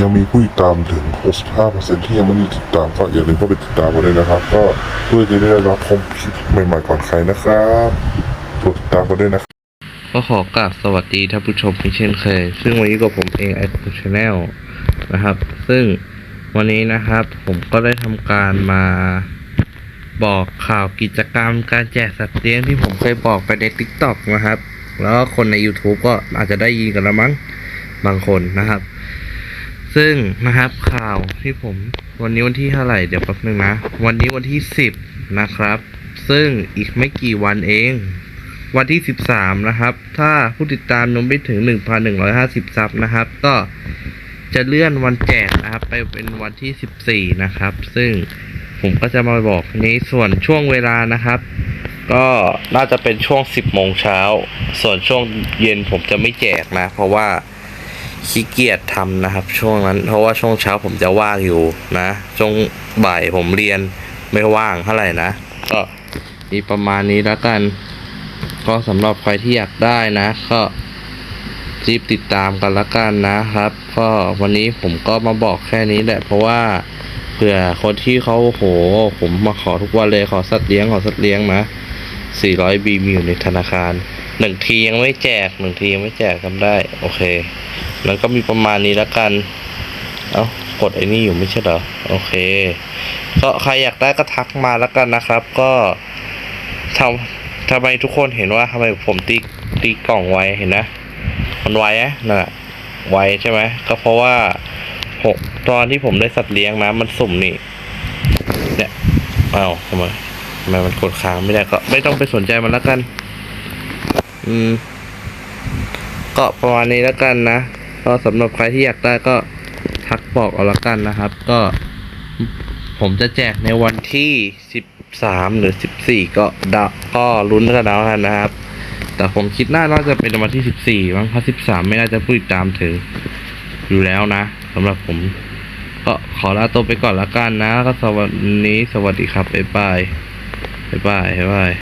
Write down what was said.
ยังมีผู้ติดตามถึง 65%ที่ยังไม่ได้ติดตามก็อย่าลืมเข้าไปติดตามกันเลยนะครับ ก็เพื่อจะได้รับชมคลิปใหม่ๆก่อนใครนะครับกดติดตามกันด้วยนะครับก็ขอกราบสวัสดีท่านผู้ชมอีกเช่นเคย ซึ่งวันนี้กับผมเองไอคอนชาแนลนะครับ ซึ่งวันนี้นะครับ ผมก็ได้ทำการมาบอกข่าวกิจกรรมการแจกสัตว์เลี้ยงที่ผมเคยบอกไปใน t ิ k t o k นะครับ แล้วคนใน YouTube ก็อาจจะได้ยินกันแล้วมั้งบางคนนะครับ ซึ่งนะครับข่าวที่ผมวันนี้วันที่เท่าไหร่เดี๋ยวแป๊บนึงนะ วันนี้วันที่10นะครับ ซึ่งอีกไม่กี่วันเอง วันที่13นะครับ ถ้าผู้ติดตามยังไม่ถึง1,150ซับนะครับ ก็จะเลื่อนวันแจกนะครับ ไปเป็นวันที่14นะครับ ซึ่งผมก็จะมาบอกนี้ส่วนช่วงเวลานะครับ ก็น่าจะเป็นช่วง10โมงเช้า ส่วนช่วงเย็นผมจะไม่แจกนะ เพราะว่า ขี้เกียจทำนะครับ ช่วงนั้น เพราะว่าช่วงเช้าผมจะว่างอยู่นะ ช่วงบ่ายผมเรียนไม่ว่างเท่าไหร่นะ ก็มีประมาณนี้แล้วกัน ก็สำหรับใครที่อยากได้นะ ก็รีบติดตามกันละกันนะครับ ก็วันนี้ผมก็มาบอกแค่นี้แหละ เพราะว่าเผื่อคนที่เขาโห ผมมาขอทุกวันเลยขอสัตว์เลี้ยงขอสัตว์เลี้ยงนะ 400บีมีอยู่ในธนาคาร หนึ่งทียังไม่แจกหนึ่งทียังไม่แจกทำได้ โอเค แล้วก็มีประมาณนี้และกัน เอากดไอ้นี่อยู่ไม่ใช่เหรอ โอเค ก็ใครอยากได้ก็ทักมาแล้วกันนะครับ ก็ทำทำไมทุกคนเห็นว่าทำไมผมตีตีกล่องไวเห็นนะ มันไวอะนั่นะไวใช่ไหมก็เพราะว่าหกตอนที่ผมได้สัตว์เลี้ยงนะมันสุ่มนี่เนี่ยอ้าทำไมทำไมมันกดค้างไม่ได้ก็ไม่ต้องไปสนใจมันแล้วกัน อืม ก็ประมาณนี้แล้วกันนะ ก็สำหรับใครที่อยากได้ก็ทักบอกเอาละกันนะครับ ก็ ผมจะแจกในวันที่สิบสามหรือสิบสี่ก็ดะก็ลุ้นกันเอากันนะครับ แต่ผมคิดน่าน่าจะเป็นวันที่สิบสี่มั้งเพราะสิบสามไม่น่าจะพูดตามถึงอยู่แล้วนะสำหรับผม ก็ขอลาตัวไปก่อนละกันนะ ก็สวัสดีสวัสดีครับบ๊ายบายบ๊ายบายบ๊ายบาย